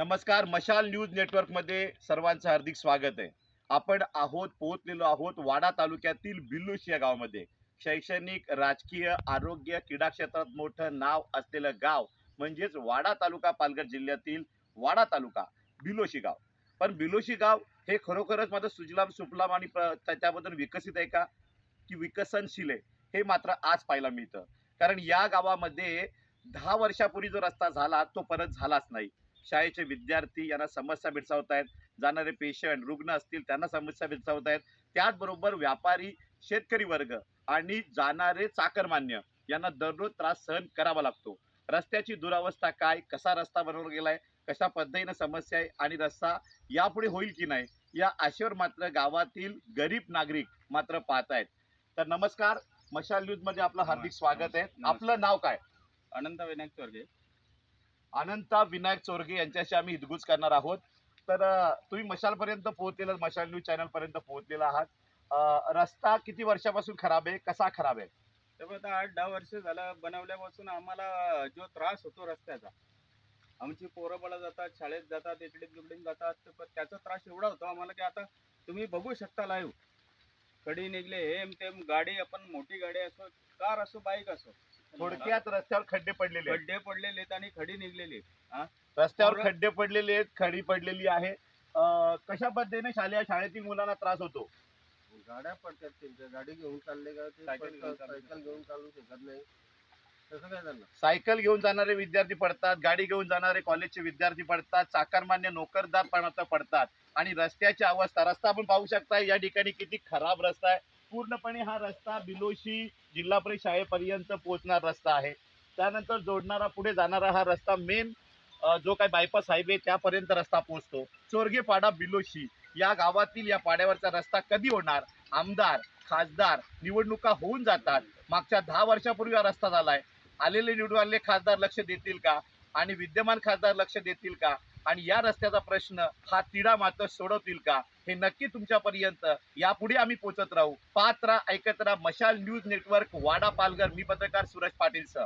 नमस्कार मशाल न्यूज नेटवर्कमध्ये सर्वांचं हार्दिक स्वागत आहे. आपण आहोत पोहोचलेलो आहोत वाडा तालुक्यातील बिल्लुश या गावामध्ये. शैक्षणिक राजकीय आरोग्य क्रीडा क्षेत्रात मोठं नाव असलेलं गाव म्हणजेच वाडा तालुका पालघर जिल्ह्यातील वाडा तालुका बिलोशी गाव. पण बिलोशी गाव हे खरोखरच माझं सुजलाम सुफलाम आणि प्र- त्याच्याबद्दल विकसित आहे का? की विकसनशील आहे हे मात्र आज पाहायला मिळतं. कारण या गावामध्ये दहा वर्षापूर्वी जो रस्ता झाला तो परत झालाच नाही. शाळेचे विद्यार्थी यांना समस्या भेडसावत आहेत जाणारे पेशंट रुग्ण असतील त्यांना समस्या भेडसावत आहेत त्याचबरोबर व्यापारी शेतकरी वर्ग आणि जाणारे चाकरमान्य यांना दररोज त्रास सहन करावा लागतो. रस्त्याची दुरावस्था काय? कसा रस्ता बनवला गेलाय? कशा पद्धतीनं समस्या आहे आणि रस्ता यापुढे होईल की नाही? या आशेवर मात्र गावातील गरीब नागरिक मात्र पाहत आहेत तर नमस्कार. मशाल न्यूजमध्ये आपलं हार्दिक स्वागत आहे. आपलं नाव काय? अनंत विनायक चोरगे. अनंता विनायक चोरगे यांच्याशी आम्ही हितगुज करणार आहोत. तर तुम्ही मशालपर्यंत पोहोचलेला मशाल न्यूज चॅनल पर्यंत पोहोचलेला आहात. रस्ता किती वर्षापासून खराब आहे? कसा खराब आहे? तर आता आठ दहा वर्ष झालं बनवल्यापासून आम्हाला जो त्रास होतो रस्त्याचा आमची पोरं बळा जातात शाळेत जातात इकडे तिकडे जातात पण त्याचा त्रास एवढा होतो आम्हाला की आता तुम्ही बघू शकता लाईव्ह कडी निघले हेम तेम गाडी आपण मोठी गाडी असो कार असो बाईक असो थोडक्यात रस्त्यावर खड्डे पडलेले आहेत. खड्डे पडलेले आहेत आणि खडी निघलेली आहेत. रस्त्यावर खड्डे पडलेले आहेत खडी पडलेली आहे. अं, कशा पद्धतीने शालेय शाळेतील मुलांना त्रास होतो? गाड्या पडतात त्यांच्या. गाडी घेऊन चालले का ते सायकल पडतात, घेऊन चालले. सायकल घेऊन चालू शकत नाही. तसं काय त्यांना सायकल घेऊन जाणारे विद्यार्थी पडतात गाडी घेऊन जाणारे कॉलेजचे विद्यार्थी पडतात चाकरमान्य नोकरदार पण आता पडतात. आणि रस्त्याची अवस्था रस्ता आपण पाहू शकता या ठिकाणी किती खराब रस्ता आहे. पूर्णपणे हा रस्ता बिलोशी जिल्हा परिषद शाळेपर्यंत पोहोचणार रस्ता आहे. त्यानंतर जोडणारा पुढे जाणारा हा रस्ता मेन जो काही बायपास हायवे त्यापर्यंत रस्ता पोहोचतो. चोरगेपाडा बिलोशी या गावातील या पाड्यावरचा रस्ता कधी होणार? आमदार खासदार निवडणुका होऊन जातात. मागच्या दहा वर्षापूर्वी हा रस्ता झालाय. आलेले निवडून आलेले खासदार लक्ष देतील का? आणि विद्यमान खासदार लक्ष देतील का? आणि या रस्त्याचा प्रश्न हा तिढा मात्र सोडवतील का? हे नक्की तुमच्यापर्यंत यापुढे आम्ही पोहोचत राहू. पात्रा ऐकत राहा मशाल न्यूज नेटवर्क वाडा पालघर. मी पत्रकार सुरेश पाटील सर